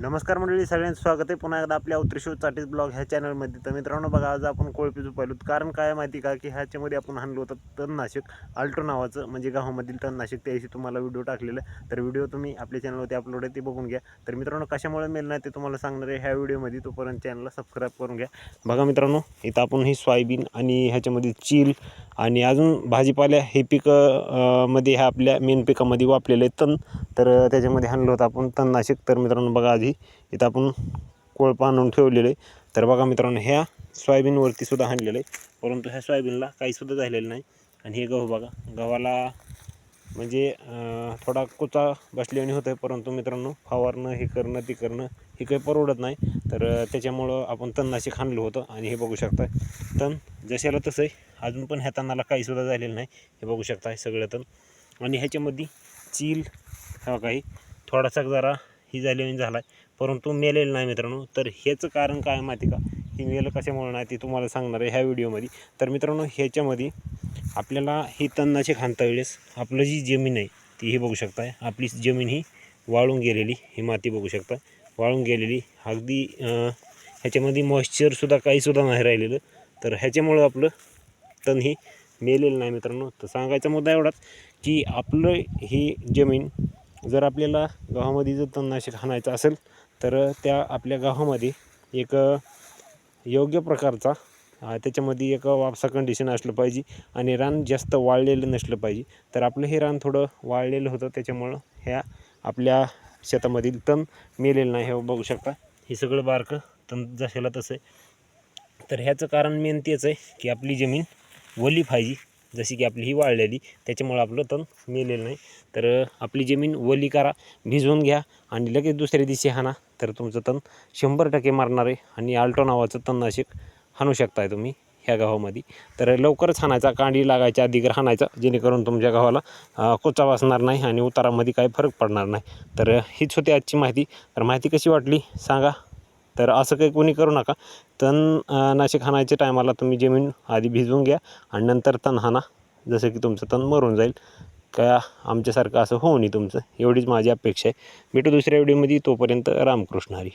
नमस्कार मंडळी सगळ्यांचं स्वागत आहे. पुन्हा एकदा आपल्या उत्रिशो चाटीस ब्लॉग ह्या चॅनलमध्ये. तर मित्रांनो बघा आज आपण कोळपी झुपायलो कारण काय माहिती का की ह्याच्यामध्ये आपण हाणलो होतं तणनाशक अल्ट्रो नावाचं म्हणजे गावामधील तणनाशक. त्याविषयी तुम्हाला व्हिडिओ टाकलेला आहे. तर व्हिडिओ तुम्ही आपल्या चॅनलवरती अपलोड आहे ते बघून घ्या. तर मित्रांनो कशामुळे मिळणार नाही ते तुम्हाला सांगणार आहे. ह्या व्हिडिओमध्ये तोपर्यंत चॅनलला सबस्क्राईब करून घ्या. बघा मित्रांनो इथं आपण ही सोयाबीन आणि ह्याच्यामध्ये चील आणि अजून भाजीपाल्या हे पिकं मध्ये ह्या आपल्या मेन पिकामध्ये वापरलेलं आहे तण. तर त्याच्यामध्ये हाणलं होतं आपण तणनाशक. तर मित्रांनो बघा आधी इथं आपण कोळपा आणून ठेवलेलं आहे तर बघा मित्रांनो ह्या सोयाबीनवरती सुद्धा हाणलेलं आहे परंतु ह्या सोयाबीनला काहीसुद्धा झालेलं नाही. आणि हे गहू बघा गव्हाला म्हणजे थोडा कुचा बसल्याने होतं आहे परंतु मित्रांनो फवारणं हे करणं ते करणं हे काही परवडत नाही. तर त्याच्यामुळं आपण तणनाशिक हाणलं होतं आणि हे बघू शकता तण जशाला तसं आहे अजून पण ह्या तणाला काहीसुद्धा झालेलं नाही. हे बघू शकता सगळं तण. आणि ह्याच्यामध्ये चील हा काही थोडासा जरा ही झाल्याने झाला आहे परंतु मेलेलं नाही मित्रांनो. तर ह्याचं कारण काय आहे माहिती का? हे मेलं कशामुळे नाही ते तुम्हाला सांगणार आहे ह्या व्हिडिओमध्ये. तर मित्रांनो ह्याच्यामध्ये आपल्याला हे तणनाशक हाणता वेळेस आपलं जी जमीन आहे ती ही बघू शकताय. आपली जमीन ही वाळून गेलेली ही माती बघू शकता वाळून गेलेली. अगदी ह्याच्यामध्ये मॉइश्चरसुद्धा काहीसुद्धा नाही राहिलेलं. तर ह्याच्यामुळं आपलं तण ही मेलेलं नाही मित्रांनो. तर सांगायचा मुद्दा एवढाच की आपलं ही जमीन जर आपल्याला गावामध्ये जर तणनाशक हाणायचं असेल तर त्या आपल्या गावामध्ये एक योग्य प्रकारचा त्याच्यामध्ये एक वापसा कंडिशन असलं पाहिजे आणि रान जास्त वाळलेलं नसलं पाहिजे. तर आपलं हे रान थोडं वाळलेलं होतं त्याच्यामुळं ह्या आपल्या शेतामधील तण मेलेलं नाही हे बघू शकता. हे सगळं बारकं तण जशाला तसं आहे. तर ह्याचं कारण मेन तेच आहे की आपली जमीन वली पाहिजे. जशी की आपली ही वाळलेली त्याच्यामुळं आपलं तण मेलेलं नाही. तर आपली जमीन वली करा भिजवून घ्या आणि लगेच दुसऱ्या दिवशी हाना तर तुमचं तण शंभर टक्के मारणार आहे आणि आल्टो नावाचं तणनाशक हाणू शकताय तुम्ही ह्या गावामध्ये तर लवकरच हाणायचा कांडी लागायच्या आधी जर हाणायचा जेणेकरून तुमच्या गावाला कोचा वाचणार नाही आणि उतारामध्ये काही फरक पडणार नाही. तर हीच होती आजची माहिती. तर माहिती कशी वाटली सांगा. तर असं काही कोणी करू नका. तण नाशिक हाणायच्या टायमाला तुम्ही जमीन आधी भिजवून घ्या आणि नंतर तण हाणा जसं की तुमचं तण मरून जाईल. का आमच्यासारखं असं होऊ नये तुमचं. एवढीच माझी अपेक्षा आहे. भेटू दुसऱ्या व्हिडिओमध्ये. तोपर्यंत रामकृष्ण हरी.